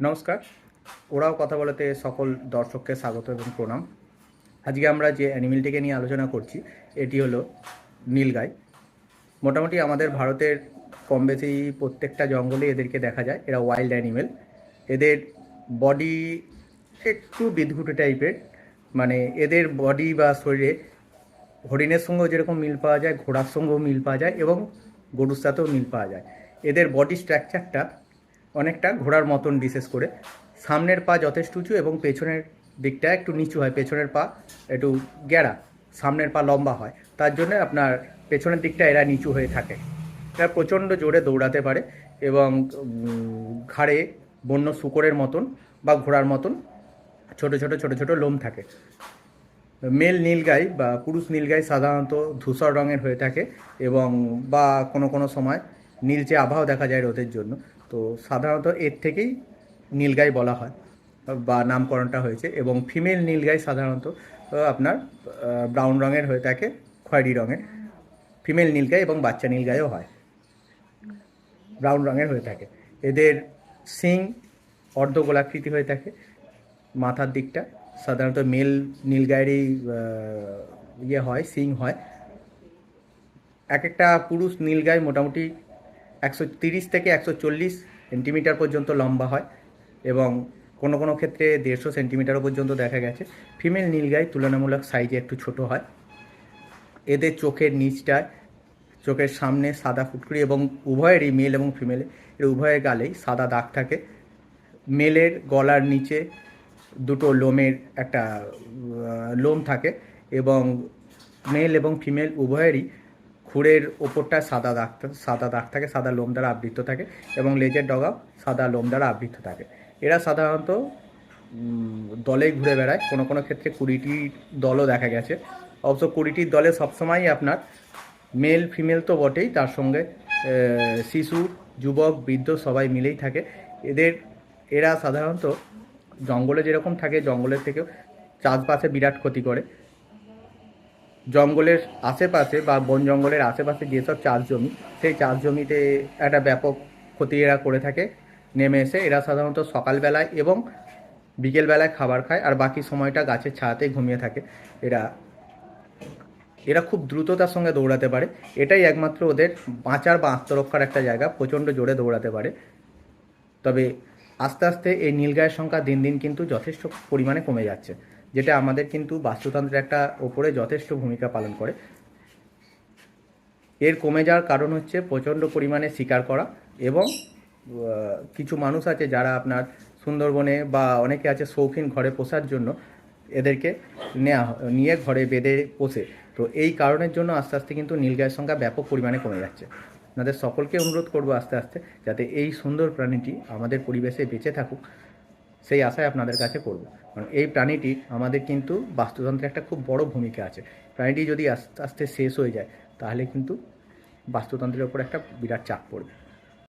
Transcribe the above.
নমস্কার। ওরাও কথা বলাতে সকল দর্শককে স্বাগত এবং প্রণাম। আজকে আমরা যে অ্যানিমেলটিকে নিয়ে আলোচনা করছি, এটি হলো নীলগাই। মোটামুটি আমাদের ভারতের কম বেশি প্রত্যেকটা জঙ্গলে এদেরকে দেখা যায়, এরা ওয়াইল্ড অ্যানিমেল এদের বডি একটু বিদঘুটে টাইপের মানে এদের বডি বা শরীরে হরিণের সঙ্গেও যেরকম মিল পাওয়া যায়, ঘোড়ার সঙ্গেও মিল পাওয়া যায় এবং গরুর সাথেও মিল পাওয়া যায়। এদের বডি স্ট্রাকচারটা অনেকটা ঘোড়ার মতন বিশেষ করে। সামনের পা যথেষ্ট উঁচু এবং পেছনের দিকটা একটু নিচু হয়, পেছনের পা একটু গেড়া সামনের পা লম্বা হয়। তার জন্য আপনার পেছনের দিকটা এরা নিচু হয়ে থাকে। এরা প্রচণ্ড জোরে দৌড়াতে পারে এবং ঘাড়ে বন্য শুকরের মতন বা ঘোড়ার মতন ছোট ছোট ছোট ছোট লোম থাকে। মেল নীলগাই বা পুরুষ নীলগাই সাধারণত ধূসর রঙের হয়ে থাকে এবং বা কোনো কোনো সময় নীলচে আবহাওয়া দেখা যায় রোদের জন্য। তো সাধারণত এর থেকেই নীলগাই বলা হয়, বা নামকরণটা হয়েছে এবং ফিমেল নীলগাই সাধারণত আপনার ব্রাউন রঙের হয়ে থাকে, খয়েরি রঙের। ফিমেল নীলগাই এবং বাচ্চা নীলগাইও হয়। ব্রাউন রঙের হয়ে থাকে। এদের সিং অর্ধ গোলাকৃতি হয়ে থাকে মাথার দিকটা। সাধারণত মেল নীলগায়েরই ইয়ে হয়, সিং হয়। এক একটা পুরুষ নীলগাই মোটামুটি একশো তিরিশ থেকে একশো চল্লিশ সেন্টিমিটার পর্যন্ত লম্বা হয় এবং কোনো কোনো ক্ষেত্রে দেড়শো সেন্টিমিটারও পর্যন্ত দেখা গেছে। ফিমেল নীলগাই তুলনামূলক সাইজে একটু ছোট হয়। এদের চোখের নিচটায় চোখের সামনে সাদা ফুটকুড়ি এবং উভয়েরই মেল এবং ফিমেল এর উভয়ের গালেই সাদা দাগ থাকে। মেলের গলার নিচে দুটো লোমের একটা লোম থাকে এবং মেল এবং ফিমেল উভয়েরই খুরের ওপরটা সাদা দাগ সাদা দাগ থাকে, সাদা লোম দ্বারা আবৃত থাকে এবং লেজের ডগাও সাদা লোম দ্বারা আবৃত থাকে। এরা সাধারণত দলে ঘুরে বেড়ায়। কোনো কোনো ক্ষেত্রে কুড়িটি দলও দেখা গেছে। অবশ্য কুড়িটির দলে সবসময়ই আপনার মেল, ফিমেল তো বটেই। তার সঙ্গে শিশু, যুবক, বৃদ্ধ সবাই মিলেই থাকে। এদের, এরা সাধারণত জঙ্গলে যেরকম থাকে, জঙ্গলের থেকেও চাষবাসে বিরাট ক্ষতি করে। জঙ্গলের আশেপাশে বা বন জঙ্গলের আশেপাশে যেসব চাষ জমি, সেই চাষ জমিতে একটা ব্যাপক ক্ষতি এরা করে থাকে। নেমে এসে এরা সাধারণত সকালবেলায় এবং বিকেলবেলায় খাবার খায় আর বাকি সময়টা গাছের ছায়াতেই ঘুমিয়ে থাকে। এরা এরা খুব দ্রুততার সঙ্গে দৌড়াতে পারে। এটাই একমাত্র ওদের বাঁচার বা আত্মরক্ষার একটা জায়গা, প্রচণ্ড জোরে দৌড়াতে পারে। তবে আস্তে আস্তে এই নীলগায়ের সংখ্যা দিন দিন কিন্তু যথেষ্ট পরিমাণে কমে যাচ্ছে। যেটা আমাদের কিন্তু বাস্তুতন্ত্রের একটা ওপরে যথেষ্ট ভূমিকা পালন করে। এর কমে যাওয়ার কারণ হচ্ছে প্রচণ্ড পরিমাণে শিকার করা এবং কিছু মানুষ আছে যারা আপনার সুন্দরবনে বা অনেকে আছে শৌখিন ঘরে পোষার জন্য এদেরকে নেওয়া নিয়ে ঘরে বেঁধে পোষে। তো এই কারণের জন্য আস্তে আস্তে কিন্তু নীলগায়ের সংখ্যা ব্যাপক পরিমাণে কমে যাচ্ছে। আপনাদের সকলকে অনুরোধ করব আস্তে আস্তে যাতে এই সুন্দর প্রাণীটি আমাদের পরিবেশে বেঁচে থাকুক। সেই আশায় আপনাদের কাছে করব। কারণ এই প্রাণীটি আমাদের কিন্তু বাস্তুতন্ত্রে একটা খুব বড় ভূমিকা আছে। প্রাণীটি যদি আস্তে আস্তে শেষ হয়ে যায়, তাহলে কিন্তু বাস্তুতন্ত্রের ওপর একটা বিরাট চাপ পড়বে।